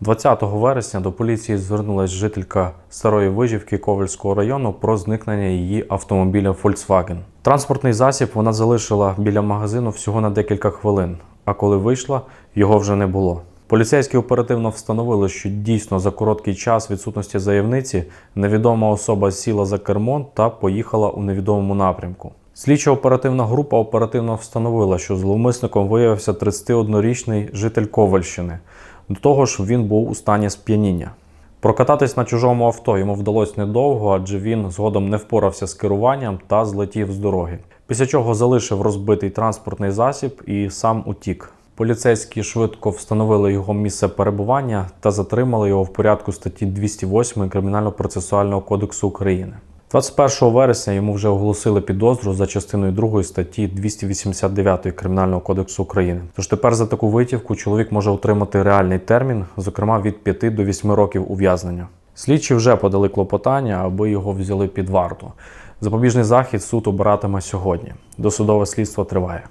20 вересня до поліції звернулася жителька старої вижівки Ковальського району про зникнення її автомобіля Volkswagen. Транспортний засіб вона залишила біля магазину всього на декілька хвилин, а коли вийшла, його вже не було. Поліцейські оперативно встановили, що дійсно за короткий час відсутності заявниці невідома особа сіла за кермо та поїхала у невідомому напрямку. Слідчо-оперативна група оперативно встановила, що зловмисником виявився 31-річний житель Ковальщини. До того ж, він був у стані сп'яніння. Прокататись на чужому авто йому вдалося недовго, адже він згодом не впорався з керуванням та злетів з дороги. Після чого залишив розбитий транспортний засіб і сам утік. Поліцейські швидко встановили його місце перебування та затримали його в порядку статті 208 Кримінально-процесуального кодексу України. 21 вересня йому вже оголосили підозру за частиною 2 статті 289 Кримінального кодексу України. Тож тепер за таку витівку чоловік може отримати реальний термін, зокрема від 5 до 8 років ув'язнення. Слідчі вже подали клопотання, аби його взяли під варту. Запобіжний захід суд обиратиме сьогодні. Досудове слідство триває.